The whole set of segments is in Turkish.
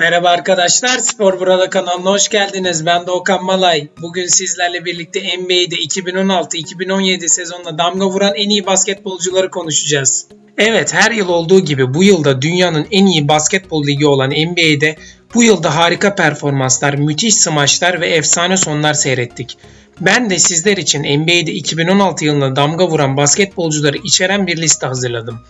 Merhaba arkadaşlar, Spor Burada kanalına hoş geldiniz. Ben Doğukan Malay. Bugün sizlerle birlikte NBA'de 2016-2017 sezonunda damga vuran en iyi basketbolcuları konuşacağız. Evet, her yıl olduğu gibi bu yılda dünyanın en iyi basketbol ligi olan NBA'de bu yılda harika performanslar, müthiş smaçlar ve efsane sonlar seyrettik. Ben de sizler için NBA'de 2016 yılında damga vuran basketbolcuları içeren bir liste hazırladım.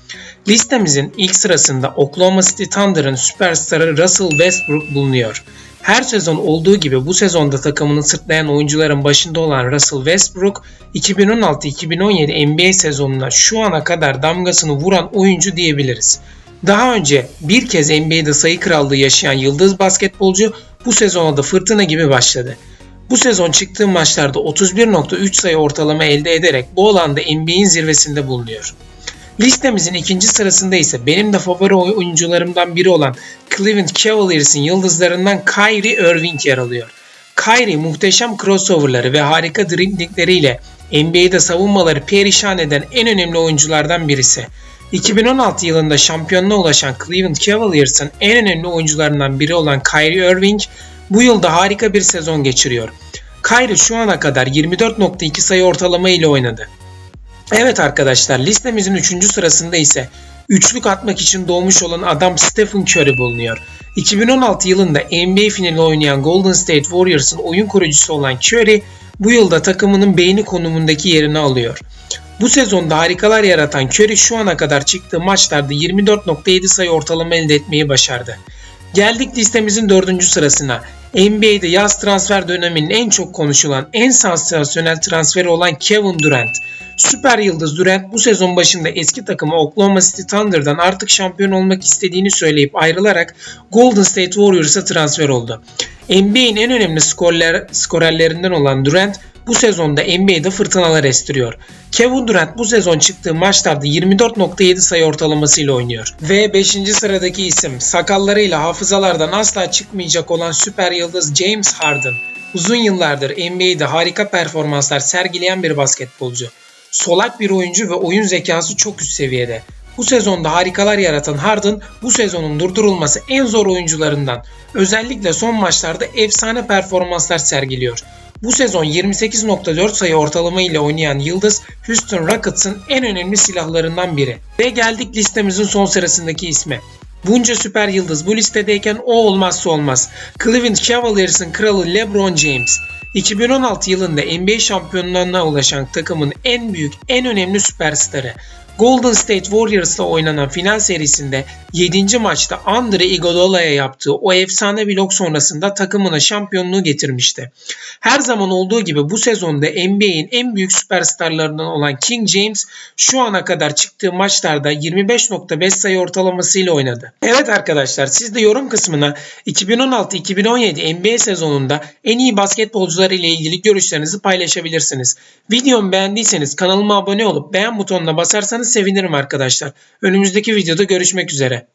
Listemizin ilk sırasında Oklahoma City Thunder'ın süperstarı Russell Westbrook bulunuyor. Her sezon olduğu gibi bu sezonda takımını sırtlayan oyuncuların başında olan Russell Westbrook 2016-2017 NBA sezonuna şu ana kadar damgasını vuran oyuncu diyebiliriz. Daha önce bir kez NBA'de sayı krallığı yaşayan yıldız basketbolcu bu sezona da fırtına gibi başladı. Bu sezon çıktığı maçlarda 31.3 sayı ortalama elde ederek bu alanda NBA'in zirvesinde bulunuyor. Listemizin ikinci sırasında ise benim de favori oyuncularımdan biri olan Cleveland Cavaliers'in yıldızlarından Kyrie Irving yer alıyor. Kyrie muhteşem crossoverları ve harika driblingleriyle NBA'de savunmaları perişan eden en önemli oyunculardan birisi. 2016 yılında şampiyonluğa ulaşan Cleveland Cavaliers'ın en önemli oyuncularından biri olan Kyrie Irving bu yılda harika bir sezon geçiriyor. Kyrie şu ana kadar 24.2 sayı ortalama ile oynadı. Evet arkadaşlar listemizin 3. sırasında ise üçlük atmak için doğmuş olan adam Stephen Curry bulunuyor. 2016 yılında NBA finali oynayan Golden State Warriors'ın oyun kurucusu olan Curry bu yılda takımının beyni konumundaki yerini alıyor. Bu sezonda harikalar yaratan Curry şu ana kadar çıktığı maçlarda 24.7 sayı ortalama elde etmeyi başardı. Geldik listemizin dördüncü sırasına. NBA'de yaz transfer döneminin en çok konuşulan, en sansasyonel transferi olan Kevin Durant. Süper yıldız Durant bu sezon başında eski takımı Oklahoma City Thunder'dan artık şampiyon olmak istediğini söyleyip ayrılarak Golden State Warriors'a transfer oldu. NBA'in en önemli skorler, skorerlerinden olan Durant bu sezonda NBA'de fırtınalar estiriyor. Kevin Durant bu sezon çıktığı maçlarda 24.7 sayı ortalamasıyla oynuyor. Ve 5. sıradaki isim sakallarıyla hafızalardan asla çıkmayacak olan süper yıldız James Harden. Uzun yıllardır NBA'de harika performanslar sergileyen bir basketbolcu. Solak bir oyuncu ve oyun zekası çok üst seviyede. Bu sezonda harikalar yaratan Harden bu sezonun durdurulması en zor oyuncularından. Özellikle son maçlarda efsane performanslar sergiliyor. Bu sezon 28.4 sayı ortalama ile oynayan Yıldız Houston Rockets'ın en önemli silahlarından biri. Ve geldik listemizin son sırasındaki isme. Bunca süper yıldız bu listedeyken o olmazsa olmaz. Cleveland Cavaliers'ın kralı LeBron James. 2016 yılında NBA şampiyonluğuna ulaşan takımın en büyük, en önemli süperstarı. Golden State Warriors'la oynanan final serisinde 7. maçta Andre Iguodala'ya yaptığı o efsane blok sonrasında takımına şampiyonluğu getirmişti. Her zaman olduğu gibi bu sezonda NBA'in en büyük süperstarlarından olan King James şu ana kadar çıktığı maçlarda 25.5 sayı ortalamasıyla oynadı. Evet arkadaşlar siz de yorum kısmına 2016-2017 NBA sezonunda en iyi basketbolcular ile ilgili görüşlerinizi paylaşabilirsiniz. Videomu beğendiyseniz kanalıma abone olup beğen butonuna basarsanız sevinirim arkadaşlar. Önümüzdeki videoda görüşmek üzere.